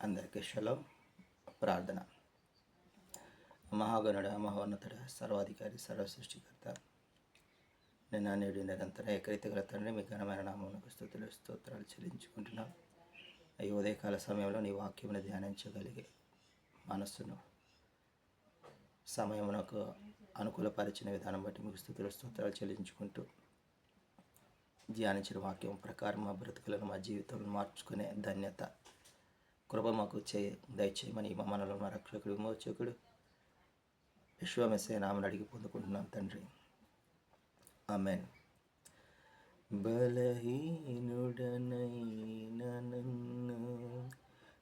అందరికీ శలం ప్రార్థన. మహాగణుడ మహోన్నతుడ సర్వాధికారి సర్వ సృష్టికర్త నిన్న నేడు నిరంతరం ఏకరీతి గల తండ్రి మీ ఘనమైన నామమునకు స్థుతులు స్తోత్రాలు చెల్లించుకుంటున్నాం. ఈ ఉదయకాల సమయంలో నీ వాక్యమును ధ్యానించగలిగే మనస్సును సమయమునకు అనుకూలపరిచిన విధానం బట్టి మీకు స్థుతులు స్తోత్రాలు చెల్లించుకుంటూ ధ్యానించిన వాక్యం ప్రకారం మా బ్రతుకులను మా జీవితంలో మార్చుకునే ధన్యత. కృప మాకు చే దయచేయమని మా మనలో మా రక్షకుడు మోచకుడు విశ్వమెస్సే నామని అడిగి పొందుకుంటున్నాం తండ్రి. ఆమెన్. బలహీనుడనైన నన్ను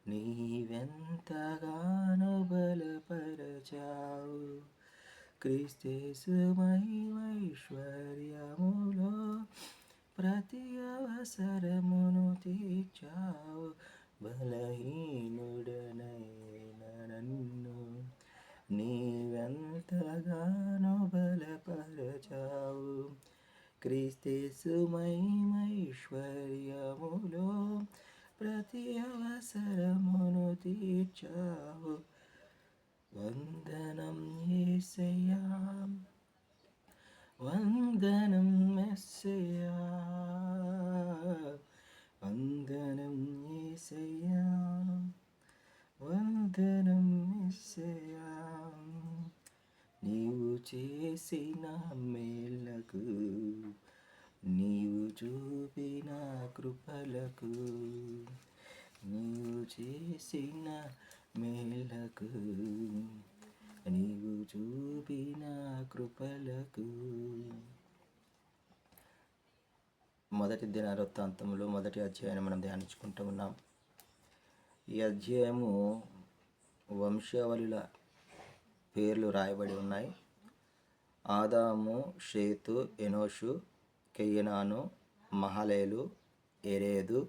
నీవెంతగానో బలపరచావు. క్రీస్తేశుమైశ్వర్యములో ప్రతి అవసరమును తీర్చావు. బలహీనుడనైన నన్ను నీవెంతగానో బలపరచావు. క్రీస్తేశుమైశ్వర్యములో ప్రతి అవసరమును తీర్చావు. వందనం ఏసయ్యా. వందనం మెస్సయ్యా వందనం మెస్సయ్యా నీవు చేసిన మేలకు నీవు చూపిన కృపలకు నీవు చేసిన మేలకు నీవు చూపిన కృపలకు. మొదటి దినవృత్తాంతంలో మొదటి అధ్యాయాన్ని మనం ధ్యానించుకుంటూ ఉన్నాం. ఈ అధ్యాయము వంశావళుల పేర్లు రాయబడి ఉన్నాయి. ఆదాము షేతు ఎనోషు కెయ్యనాను మహలేలు ఎరేదు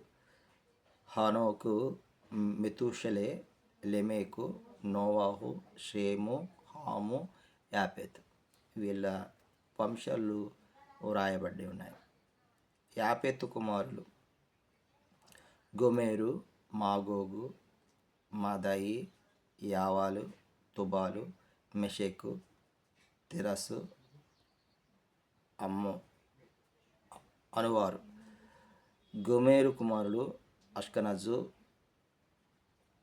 హనోకు మితుషలే లెమేకు నోవాహు షేము హాము యాపెత్. వీళ్ళ వంశాలు వ్రాయబడి ఉన్నాయి. యాపెత్ కుమారులు గొమేరు మాగోగు మదయి యావాలు తుబాలు మెషెకు తిరస్సు అమ్ము అనువారు. గుమేరు కుమారులు అష్కనజు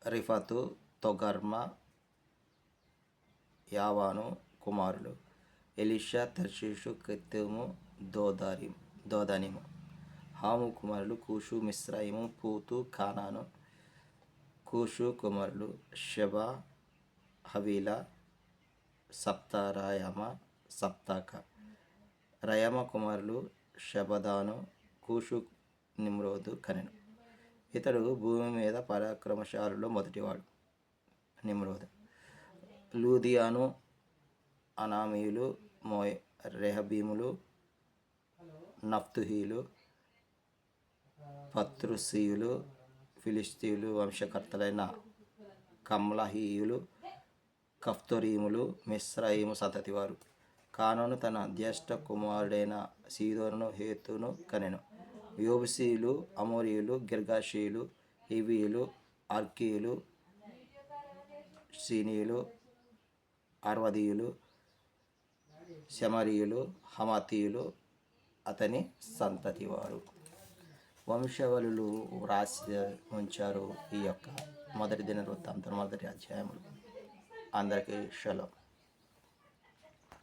రిఫతు తొగర్మ యావాను కుమారులు. ఎలిషా తర్షీషు కెత్తెము దోదారి దోదనిము. హాము కుమారులు కూషు మిశ్రాయిము పూతు ఖానాను కూషు కుమారులు షబ హవీల సప్తారాయమ సప్తాక. రయమ కుమారులు షబదాను కూషు నిమ్రోదు కనెను. ఇతడు భూమి మీద పరాక్రమశాలలో మొదటివాడు నిమ్రోద్. లూదియాను అనామీయులు మోయ్ రెహబీములు నఫ్తుహీలు పత్రుసీయులు ఫిలిస్తీయులు వంశకర్తలైన కమ్లహీయులు కఫ్తొరీములు సతతి సంతతివారు. కానోను తన జ్యేష్ఠ కుమారుడైన సీదోను హేతును కనెను. యోబుసీయులు అమోరియులు గిర్గాషీయులు హివీయులు ఆర్కీయులు సీనీయులు అర్వదీయులు శమరీయులు హమాతీయులు అతని సంతతివారు. వంశవలులు వ్రాసి ఉంచారు ఈ యొక్క మొదటి దిన వృత్తాంతం మొదటి అధ్యాయములు. అందరికీ శలం